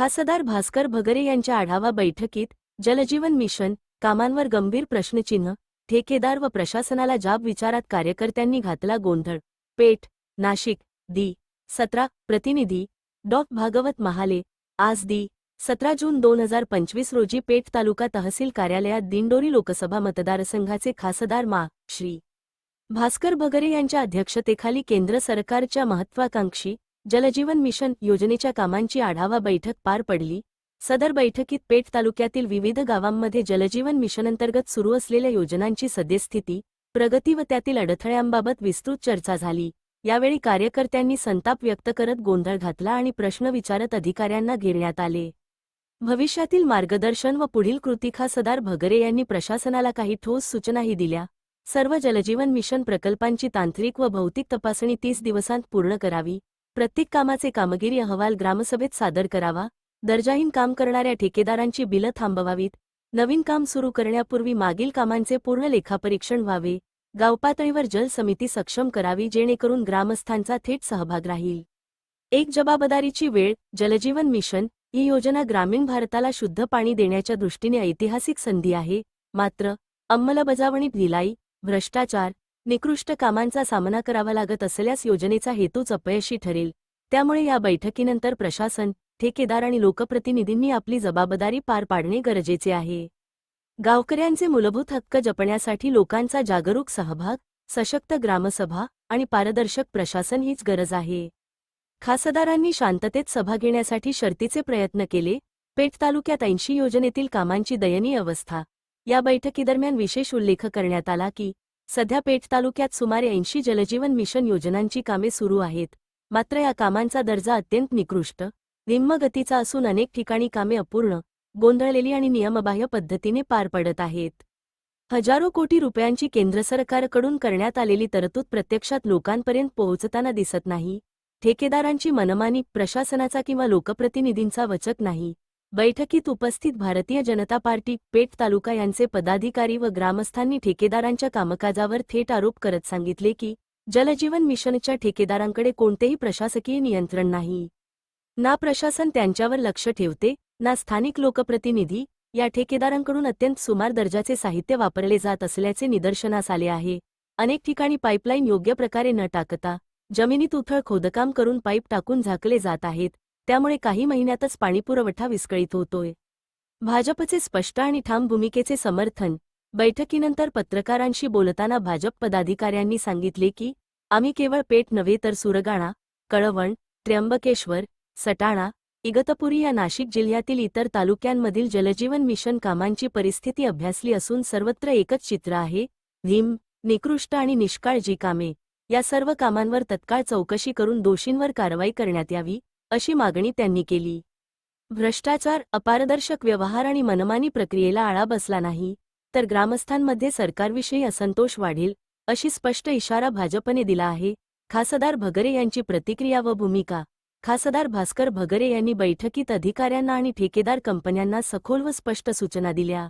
खासदार भास्कर भगरे यांच्या आढावा बैठकीत जलजीवन मिशन कामांवर गंभीर प्रश्नचिन्ह ठेकेदार व प्रशासनाला जाब विचारात कार्यकर्त्यांनी घातला गोंधळ. पेठ नाशिक दी सतरा प्रतिनिधी डॉ. भागवत महाले आज दी सतरा जून दोन हजार पंचवीस रोजी पेठ तालुका तहसील कार्यालयात दिंडोरी लोकसभा मतदारसंघाचे खासदार मा. श्री. भास्कर भगरे यांच्या अध्यक्षतेखाली केंद्र सरकारच्या महत्वाकांक्षी जलजीवन मिशन योजनेच्या कामांची आढावा बैठक पार पडली. सदर बैठकीत पेठ तालुक्यातील विविध गावांमध्ये जलजीवन मिशनअंतर्गत सुरू असलेल्या योजनांची सद्यस्थिती प्रगती व त्यातील अडथळ्यांबाबत विस्तृत चर्चा झाली. यावेळी कार्यकर्त्यांनी संताप व्यक्त करत गोंधळ घातला आणि प्रश्न विचारत अधिकाऱ्यांना घेण्यात आले. भविष्यातील मार्गदर्शन व पुढील कृतिखा सदार भगरे यांनी प्रशासनाला काही ठोस सूचनाही दिल्या. सर्व जलजीवन मिशन प्रकल्पांची तांत्रिक व भौतिक तपासणी तीस दिवसांत पूर्ण करावी. प्रत्येक कामाचे कामगिरी अहवाल ग्रामसभेत सादर करावा दर्जाहीन काम करणाऱ्या ठेकेदारांची बिलं थांबवावीत नवीन काम सुरू करण्यापूर्वी मागील कामांचे पूर्ण लेखापरीक्षण व्हावे गावपातळीवर जल समिती सक्षम करावी जेणेकरून ग्रामस्थांचा थेट सहभाग राहील. एक जबाबदारीची वेळ जलजीवन मिशन ही योजना ग्रामीण भारताला शुद्ध पाणी देण्याच्या दृष्टीने ऐतिहासिक संधी आहे मात्र अंमलबजावणीत भिलाई भ्रष्टाचार निकृष्ट कामांचा सामना करावा लागत असल्यास योजनेचा हेतूच अपयशी ठरेल. त्यामुळे या बैठकीनंतर प्रशासन ठेकेदार आणि लोकप्रतिनिधींनी आपली जबाबदारी पार पाडणे गरजेचे आहे. गावकऱ्यांचे मूलभूत हक्क जपण्यासाठी लोकांचा जागरूक सहभाग सशक्त ग्रामसभा आणि पारदर्शक प्रशासन हीच गरज आहे. खासदारांनी शांततेत सभा घेण्यासाठी शर्तीचे प्रयत्न केले पेठ तालुक्यात ऐंशी योजनेतील कामांची दयनीय अवस्था. या बैठकीदरम्यान विशेष उल्लेख करण्यात आला की सध्या पेठ तालुक्यात सुमारे ऐंशी जलजीवन मिशन योजनांची कामे सुरू आहेत. मात्र या कामांचा दर्जा अत्यंत निकृष्ट निम्मगतीचा असून अनेक ठिकाणी कामे अपूर्ण गोंधळलेली आणि नियमबाह्य पद्धतीने पार पडत आहेत. हजारो कोटी रुपयांची केंद्र सरकारकडून करण्यात आलेली तरतूद प्रत्यक्षात लोकांपर्यंत पोहोचताना दिसत नाही. ठेकेदारांची मनमानी प्रशासनाचा किंवा लोकप्रतिनिधींचा वचक नाही. बैठकीत उपस्थित भारतीय जनता पार्टी पेठ तालुका यांचे पदाधिकारी व ग्रामस्थांनी ठेकेदारांच्या कामकाजावर थेट आरोप करत सांगितले की जलजीवन मिशनच्या ठेकेदारांकडे कोणतेही प्रशासकीय नियंत्रण नाही. ना प्रशासन त्यांच्यावर लक्ष ठेवते ना स्थानिक लोकप्रतिनिधी या ठेकेदारांकडून अत्यंत सुमार दर्जाचे साहित्य वापरले जात असल्याचे निदर्शनास आले आहे. अनेक ठिकाणी पाईपलाईन योग्य प्रकारे न टाकता जमिनीत उथळ खोदकाम करून पाईप टाकून झाकले जात आहेत. त्यामुळे काही महिन्यातच पाणीपुरवठा विस्कळीत होतोय. भाजपचे स्पष्ट आणि ठाम भूमिकेचे समर्थन बैठकीनंतर पत्रकारांशी बोलताना भाजप पदाधिकाऱ्यांनी सांगितले की आम्ही केवळ पेठ नव्हे तर सुरगाणा कळवण त्र्यंबकेश्वर सटाणा इगतपुरी या नाशिक जिल्ह्यातील इतर तालुक्यांमधील जलजीवन मिशन कामांची परिस्थिती अभ्यासली असून सर्वत्र एकच चित्र आहे भीम निकृष्ट आणि निष्काळजी कामे. या सर्व कामांवर तत्काळ चौकशी करून दोषींवर कारवाई करण्यात यावी अशी मागणी त्यांनी केली. भ्रष्टाचार अपारदर्शक व्यवहार आणि मनमानी प्रक्रियेला आळा बसला नाही तर ग्रामस्थांमध्ये सरकारविषयी असंतोष वाढेल अशी स्पष्ट इशारा भाजपने दिला आहे. खासदार भगरे यांची प्रतिक्रिया व भूमिका. खासदार भास्कर भगरे यांनी बैठकीत अधिकाऱ्यांना आणि ठेकेदार कंपन्यांना सखोल व स्पष्ट सूचना दिल्या.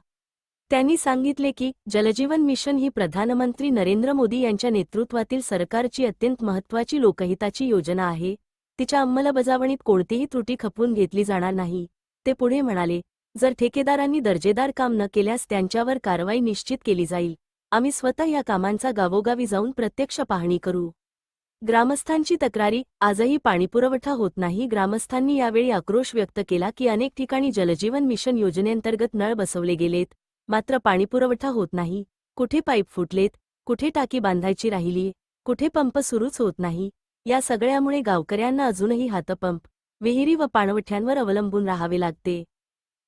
त्यांनी सांगितले की जलजीवन मिशन ही प्रधानमंत्री नरेंद्र मोदी यांच्या नेतृत्वातील सरकारची अत्यंत महत्त्वाची लोकहिताची योजना आहे तिच्या अंमलबजावणीत कोणतीही त्रुटी खपवून घेतली जाणार नाही. ते पुढे म्हणाले जर ठेकेदारांनी दर्जेदार काम न केल्यास त्यांच्यावर कारवाई निश्चित केली जाईल. आम्ही स्वतः या कामांचा गावोगावी जाऊन प्रत्यक्ष पाहणी करू. ग्रामस्थांची तक्रारी आजही पाणीपुरवठा होत नाही. ग्रामस्थांनी यावेळी आक्रोश व्यक्त केला की अनेक ठिकाणी जलजीवन मिशन योजनेअंतर्गत नळ बसवले गेलेत. मात्र पाणीपुरवठा होत नाही. कुठे पाईप फुटलेत? कुठे टाकी बांधायची राहिली? कुठे पंप सुरूच होत नाही? या सगळ्यामुळे गावकऱ्यांना अजूनही हातपंप विहिरी व पाणवठ्यांवर अवलंबून राहावे लागते.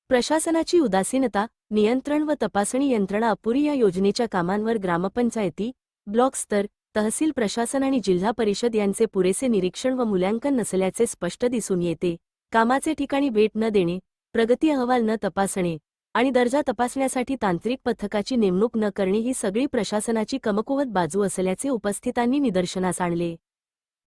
प्रशासनाची उदासीनता नियंत्रण व तपासणी यंत्रणा अपुरी या योजनेच्या कामांवर ग्रामपंचायती ब्लॉक स्तर तहसील प्रशासन आणि जिल्हा परिषद यांचे पुरेसे निरीक्षण व मूल्यांकन नसल्याचे स्पष्ट दिसून येते. कामाचे ठिकाणी भेट न देणे प्रगती अहवाल न तपासणे आणि दर्जा तपासण्यासाठी तांत्रिक पथकाची नेमणूक न करणे ही सगळी प्रशासनाची कमकुवत बाजू असल्याचे उपस्थितांनी निदर्शनास आणले.